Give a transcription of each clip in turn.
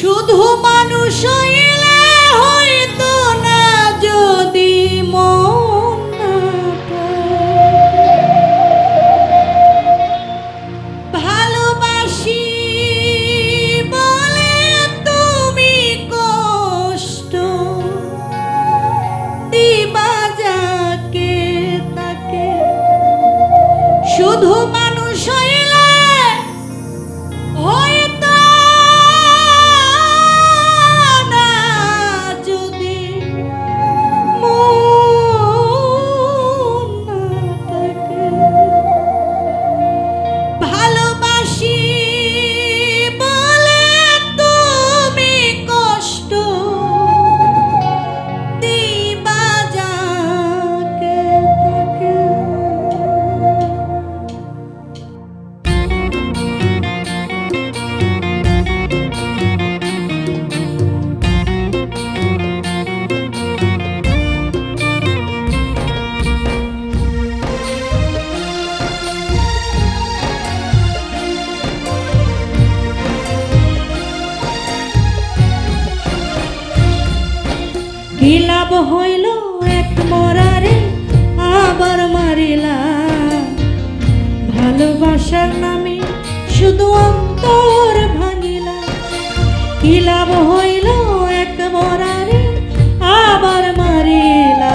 শুধু মানুষ হইলে হইতো না যদি মন ভালোবাসি বলে তুমি কষ্ট। দিবা যাকে তাকে। শুধু কি লাভ হইল এক মরারে আবার মারিলা? ভালোবাসার নামে শুধু অন্তর ভাঙিলা। কি লাভ হইল এক মরারে আবার মারিলা?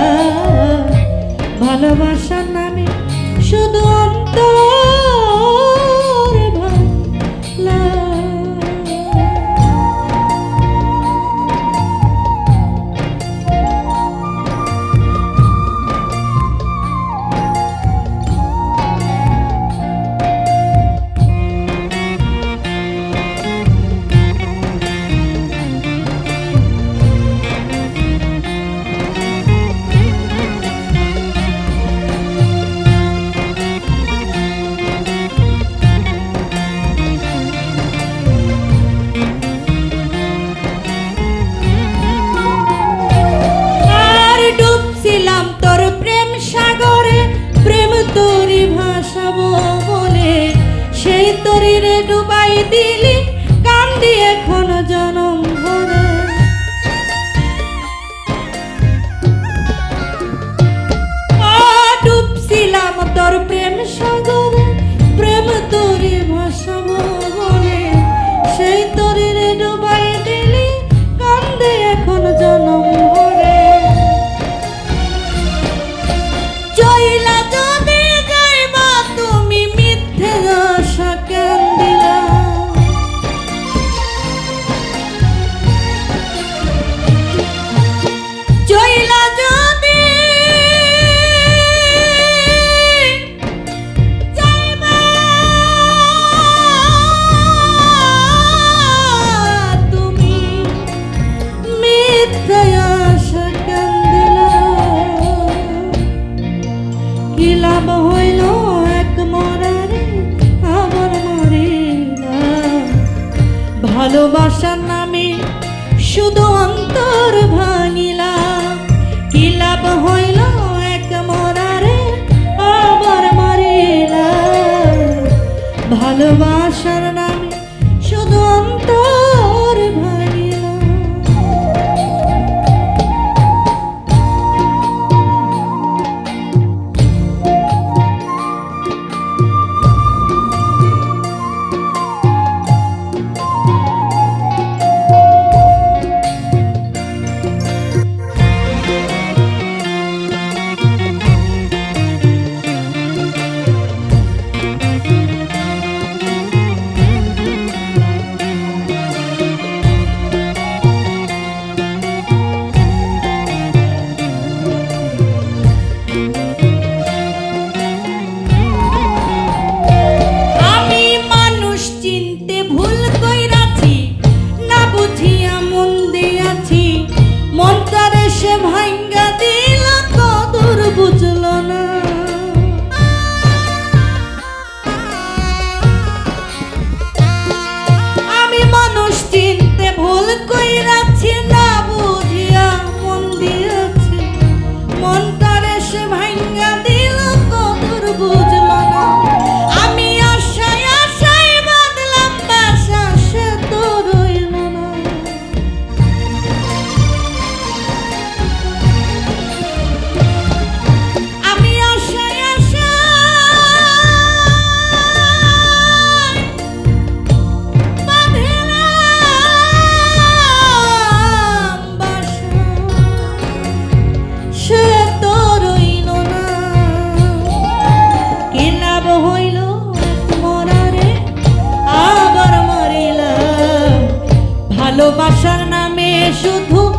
ভালোবাসার নামে শুধু অন্তর 你的脸。ভালোবাস ভাই ভালোবাসার নামে শুধু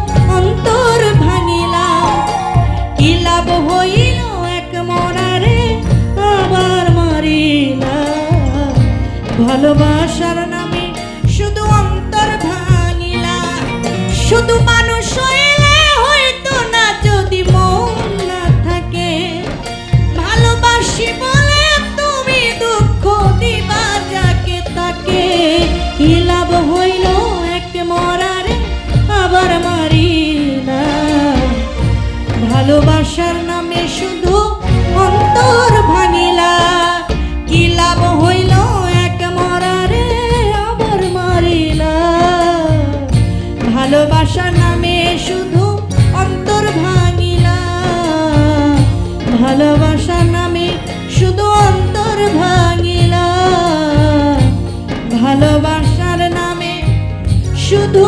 ভালোবাসার নামে শুধু অন্তর ভাঙিলা। কি লাভ হইল এক মরারে আবার মারিলা। ভালোবাসার নামে শুধু অন্তর ভাঙিলা। ভালোবাসার নামে শুধু অন্তর ভাঙিলা। ভালোবাসার নামে শুধু